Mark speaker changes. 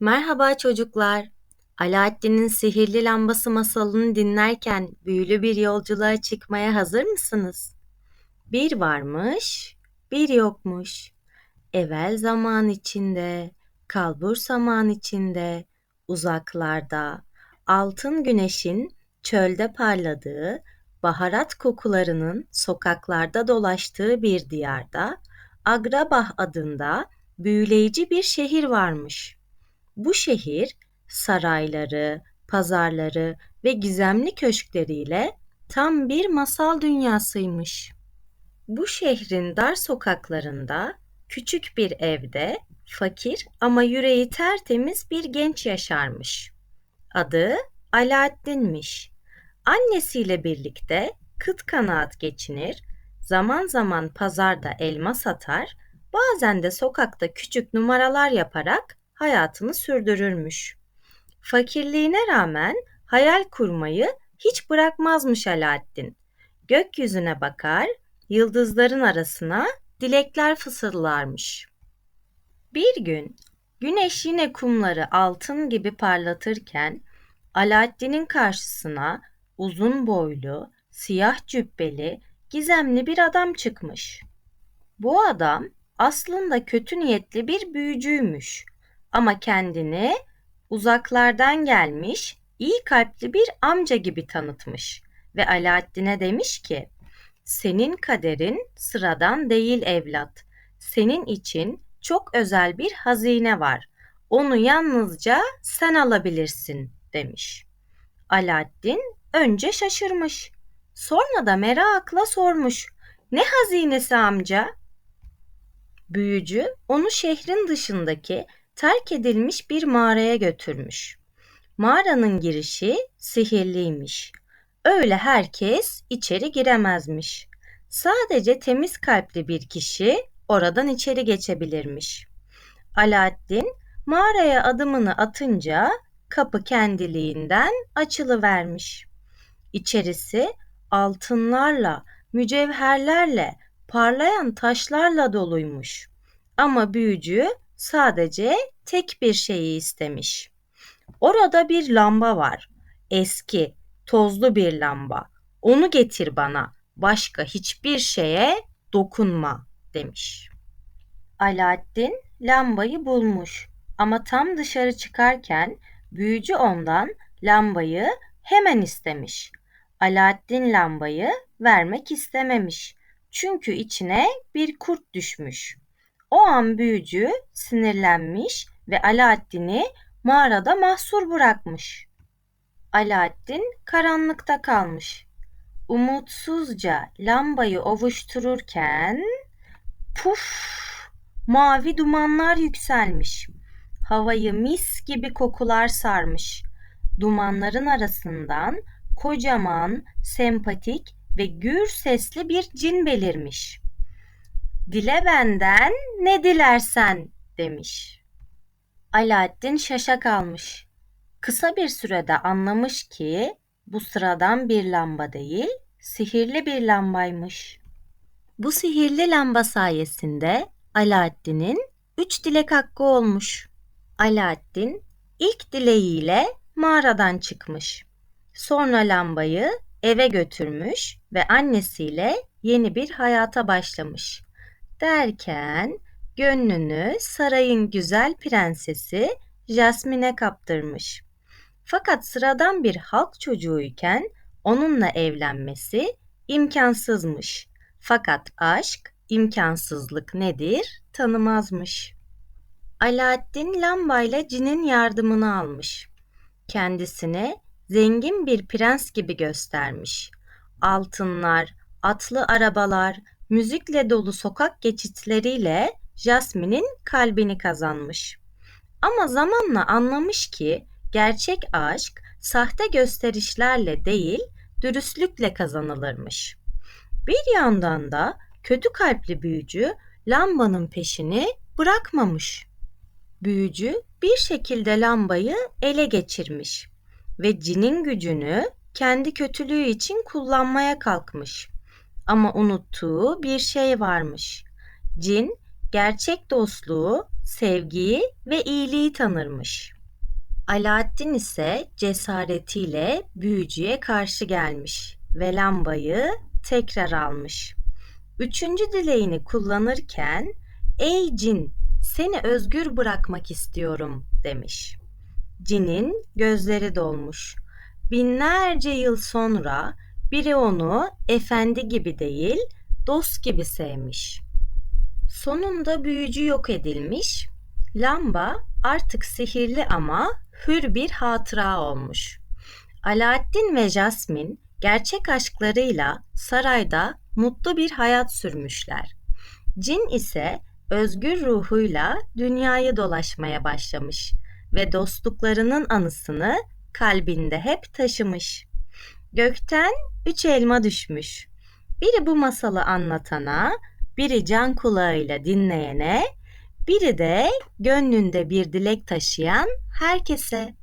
Speaker 1: Merhaba çocuklar. Alaaddin'in sihirli lambası masalını dinlerken büyülü bir yolculuğa çıkmaya hazır mısınız? Bir varmış, bir yokmuş. Evvel zaman içinde, kalbur zaman içinde, uzaklarda, altın güneşin çölde parladığı, baharat kokularının sokaklarda dolaştığı bir diyarda, Agrabah adında büyüleyici bir şehir varmış. Bu şehir sarayları, pazarları ve gizemli köşkleriyle tam bir masal dünyasıymış. Bu şehrin dar sokaklarında küçük bir evde fakir ama yüreği tertemiz bir genç yaşarmış. Adı Alaaddin'miş. Annesiyle birlikte kıt kanaat geçinir, zaman zaman pazarda elma satar, bazen de sokakta küçük numaralar yaparak hayatını sürdürürmüş. Fakirliğine rağmen hayal kurmayı hiç bırakmazmış Alaaddin. Gökyüzüne bakar, yıldızların arasına dilekler fısıldarmış. Bir gün güneş yine kumları altın gibi parlatırken Alaaddin'in karşısına uzun boylu, siyah cübbeli, gizemli bir adam çıkmış. Bu adam aslında kötü niyetli bir büyücüymüş ama kendini uzaklardan gelmiş, iyi kalpli bir amca gibi tanıtmış ve Alaaddin'e demiş ki: "Senin kaderin sıradan değil evlat. Senin için çok özel bir hazine var. Onu yalnızca sen alabilirsin." demiş. Alaaddin önce şaşırmış. Sonra da merakla sormuş. "Ne hazinesi amca?" Büyücü onu şehrin dışındaki terk edilmiş bir mağaraya götürmüş. Mağaranın girişi sihirliymiş. Öyle herkes içeri giremezmiş. Sadece temiz kalpli bir kişi oradan içeri geçebilirmiş. Alaaddin mağaraya adımını atınca kapı kendiliğinden açılıvermiş. İçerisi altınlarla, mücevherlerle, parlayan taşlarla doluymuş. Ama büyücü sadece tek bir şeyi istemiş. Orada bir lamba var. Eski, tozlu bir lamba. Onu getir bana. Başka hiçbir şeye dokunma demiş. Alaaddin lambayı bulmuş ama tam dışarı çıkarken büyücü ondan lambayı hemen istemiş. Alaaddin lambayı vermek istememiş. Çünkü içine bir kurt düşmüş. O an büyücü sinirlenmiş ve Alaaddin'i mağarada mahsur bırakmış. Alaaddin karanlıkta kalmış. Umutsuzca lambayı ovuştururken puf mavi dumanlar yükselmiş. Havayı mis gibi kokular sarmış. Dumanların arasından kocaman, sempatik ve gür sesli bir cin belirmiş. Dile benden ne dilersen demiş. Alaaddin şaşa kalmış. Kısa bir sürede anlamış ki bu sıradan bir lamba değil, sihirli bir lambaymış. Bu sihirli lamba sayesinde Alaaddin'in üç dilek hakkı olmuş. Alaaddin ilk dileğiyle mağaradan çıkmış. Sonra lambayı eve götürmüş ve annesiyle yeni bir hayata başlamış. Derken gönlünü sarayın güzel prensesi Jasmine'e kaptırmış. Fakat sıradan bir halk çocuğuyken onunla evlenmesi imkansızmış. Fakat aşk imkansızlık nedir tanımazmış. Alaaddin lambayla cinin yardımını almış. Kendisine zengin bir prens gibi göstermiş. Altınlar, atlı arabalar, müzikle dolu sokak geçitleriyle Jasmine'in kalbini kazanmış. Ama zamanla anlamış ki gerçek aşk sahte gösterişlerle değil, dürüstlükle kazanılırmış. Bir yandan da kötü kalpli büyücü lambanın peşini bırakmamış. Büyücü bir şekilde lambayı ele geçirmiş ve cinin gücünü kendi kötülüğü için kullanmaya kalkmış. Ama unuttuğu bir şey varmış. Cin gerçek dostluğu sevgiyi ve iyiliği tanırmış. Alaaddin ise cesaretiyle büyücüye karşı gelmiş ve lambayı tekrar almış. Üçüncü dileğini kullanırken "Ey cin, seni özgür bırakmak istiyorum." demiş. Cinin gözleri dolmuş. Binlerce yıl sonra biri onu efendi gibi değil, dost gibi sevmiş. Sonunda büyücü yok edilmiş. Lamba artık sihirli ama hür bir hatıra olmuş. Alaaddin ve Jasmine gerçek aşklarıyla sarayda mutlu bir hayat sürmüşler. Cin ise özgür ruhuyla dünyayı dolaşmaya başlamış ve dostluklarının anısını kalbinde hep taşımış. Gökten üç elma düşmüş. Biri bu masalı anlatana, biri can kulağıyla dinleyene, biri de gönlünde bir dilek taşıyan herkese.